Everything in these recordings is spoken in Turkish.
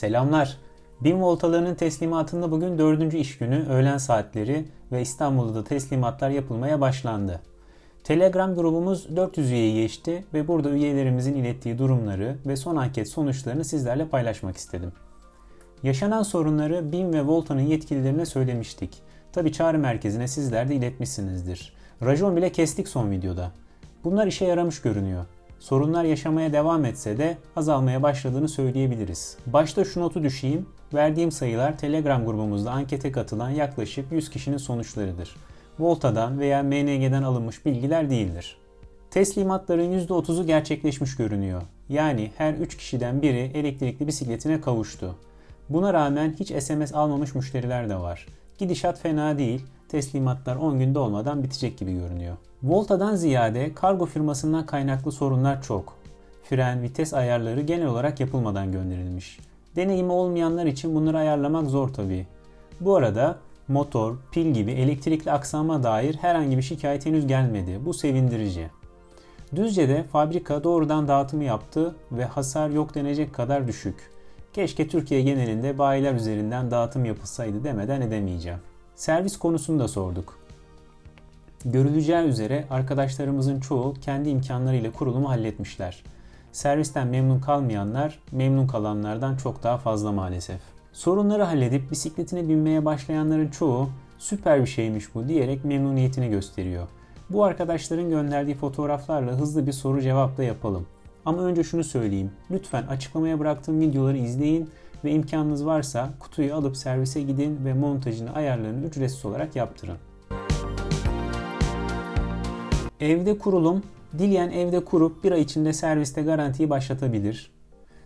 Selamlar. BİM voltalarının teslimatında bugün dördüncü iş günü öğlen saatleri ve İstanbul'da da teslimatlar yapılmaya başlandı. Telegram grubumuz 400 üyeyi geçti ve burada üyelerimizin ilettiği durumları ve son anket sonuçlarını sizlerle paylaşmak istedim. Yaşanan sorunları BİM ve Volta'nın yetkililerine söylemiştik. Tabi çağrı merkezine sizler de iletmişsinizdir. Rajon bile kestik son videoda. Bunlar işe yaramış görünüyor. Sorunlar yaşamaya devam etse de azalmaya başladığını söyleyebiliriz. Başta şu notu düşeyim. Verdiğim sayılar Telegram grubumuzda ankete katılan yaklaşık 100 kişinin sonuçlarıdır. Volta'dan veya MNG'den alınmış bilgiler değildir. Teslimatların %30'u gerçekleşmiş görünüyor. Yani her 3 kişiden biri elektrikli bisikletine kavuştu. Buna rağmen hiç SMS almamış müşteriler de var. Gidişat fena değil. Teslimatlar 10 günde olmadan bitecek gibi görünüyor. Volta'dan ziyade kargo firmasından kaynaklı sorunlar çok. Fren, vites ayarları genel olarak yapılmadan gönderilmiş. Deneyimi olmayanlar için bunları ayarlamak zor tabii. Bu arada motor, pil gibi elektrikli aksama dair herhangi bir şikayet henüz gelmedi. Bu sevindirici. Düzce'de fabrika doğrudan dağıtımı yaptı ve hasar yok denecek kadar düşük. Keşke Türkiye genelinde bayiler üzerinden dağıtım yapılsaydı demeden edemeyeceğim. Servis konusunu da sorduk. Görüleceği üzere arkadaşlarımızın çoğu kendi imkanlarıyla kurulumu halletmişler. Servisten memnun kalmayanlar memnun kalanlardan çok daha fazla maalesef. Sorunları halledip bisikletine binmeye başlayanların çoğu süper bir şeymiş bu diyerek memnuniyetini gösteriyor. Bu arkadaşların gönderdiği fotoğraflarla hızlı bir soru cevap da yapalım. Ama önce şunu söyleyeyim. Lütfen açıklamaya bıraktığım videoları izleyin ve imkanınız varsa kutuyu alıp servise gidin ve montajını ayarlarını ücretsiz olarak yaptırın. Evde kurulum, dileyen evde kurup bir ay içinde serviste garantiyi başlatabilir.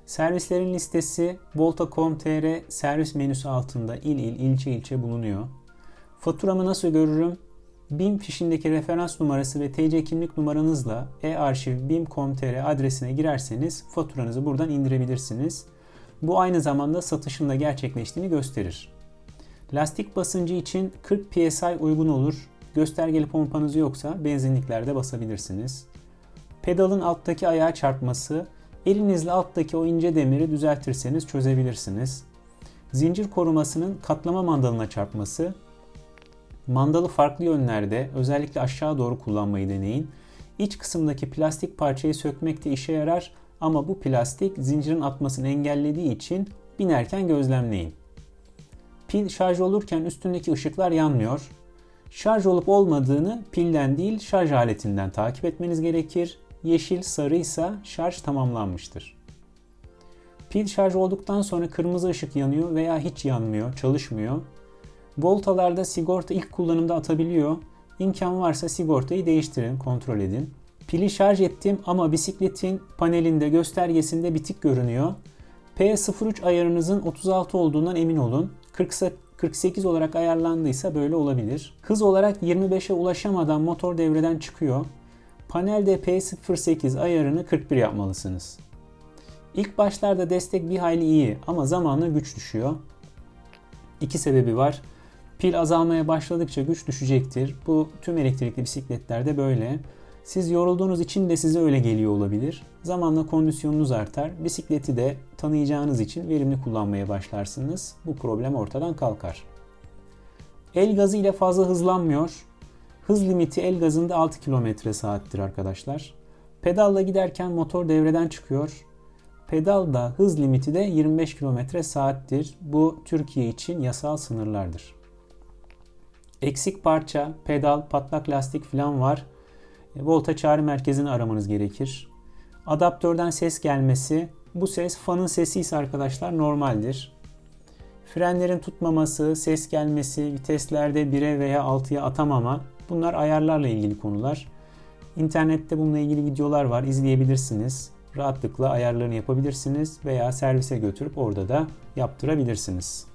Servislerin listesi volta.com.tr servis menüsü altında il il ilçe ilçe bulunuyor. Faturamı nasıl görürüm? BİM fişindeki referans numarası ve TC kimlik numaranızla e-arşiv bim.com.tr adresine girerseniz faturanızı buradan indirebilirsiniz. Bu aynı zamanda satışın da gerçekleştiğini gösterir. Lastik basıncı için 40 psi uygun olur. Göstergeli pompanız yoksa benzinliklerde basabilirsiniz. Pedalın alttaki ayağa çarpması, elinizle alttaki o ince demiri düzeltirseniz çözebilirsiniz. Zincir korumasının katlama mandalına çarpması, mandalı farklı yönlerde özellikle aşağı doğru kullanmayı deneyin. İç kısımdaki plastik parçayı sökmek de işe yarar ama bu plastik zincirin atmasını engellediği için binerken gözlemleyin. Pil şarj olurken üstündeki ışıklar yanmıyor. Şarj olup olmadığını pilden değil şarj aletinden takip etmeniz gerekir. Yeşil sarıysa şarj tamamlanmıştır. Pil şarj olduktan sonra kırmızı ışık yanıyor veya hiç yanmıyor, çalışmıyor. Voltalarda sigorta ilk kullanımda atabiliyor. İmkan varsa sigortayı değiştirin, kontrol edin. Pili şarj ettim ama bisikletin panelinde göstergesinde bitik görünüyor. P03 ayarınızın 36 olduğundan emin olun. 40 48 olarak ayarlandıysa böyle olabilir. Hız olarak 25'e ulaşamadan motor devreden çıkıyor. Panelde P08 ayarını 41 yapmalısınız. İlk başlarda destek bir hayli iyi ama zamanla güç düşüyor. İki sebebi var. Pil azalmaya başladıkça güç düşecektir. Bu tüm elektrikli bisikletlerde böyle. Siz yorulduğunuz için de size öyle geliyor olabilir. Zamanla kondisyonunuz artar. Bisikleti de tanıyacağınız için verimli kullanmaya başlarsınız. Bu problem ortadan kalkar. El gazı ile fazla hızlanmıyor. Hız limiti el gazında 6 km saattir arkadaşlar. Pedalla giderken motor devreden çıkıyor. Pedalda hız limiti de 25 km saattir. Bu Türkiye için yasal sınırlardır. Eksik parça, pedal, patlak lastik falan var. Volta çağrı merkezini aramanız gerekir. Adaptörden ses gelmesi. Bu ses fanın sesi ise arkadaşlar normaldir. Frenlerin tutmaması, ses gelmesi, viteslerde 1'e veya 6'ya atamama bunlar ayarlarla ilgili konular. İnternette bununla ilgili videolar var izleyebilirsiniz. Rahatlıkla ayarlarını yapabilirsiniz veya servise götürüp orada da yaptırabilirsiniz.